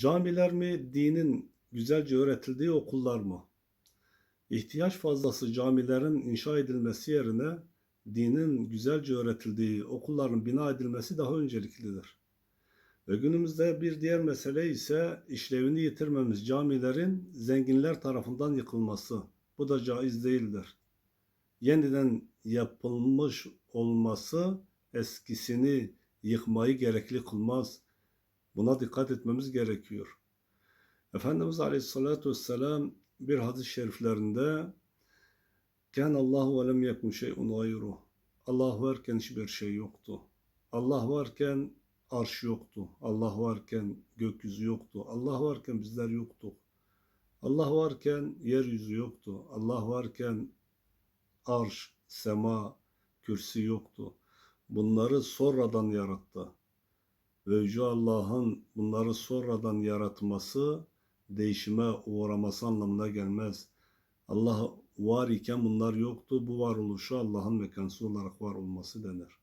Camiler mi, dinin güzelce öğretildiği okullar mı? İhtiyaç fazlası camilerin inşa edilmesi yerine dinin güzelce öğretildiği okulların bina edilmesi daha önceliklidir. Ve günümüzde bir diğer mesele ise işlevini yitirmemiz camilerin zenginler tarafından yıkılması. Bu da caiz değildir. Yeniden yapılmış olması eskisini yıkmayı gerekli kılmaz. Buna dikkat etmemiz gerekiyor. Efendimiz Aleyhisselatü Vesselam bir hadis-i şeriflerinde Ken Allahu ve lem yekun şey'un gayru. Allah varken hiçbir şey yoktu. Allah varken arş yoktu. Allah varken gökyüzü yoktu. Allah varken bizler yoktuk. Allah varken yeryüzü yoktu. Allah varken arş, sema, kürsi yoktu. Bunları sonradan yarattı. Ve Yüce Allah'ın bunları sonradan yaratması değişime uğraması anlamına gelmez. Allah var iken bunlar yoktu. Bu varoluşu Allah'ın mekansı olarak var olması denir.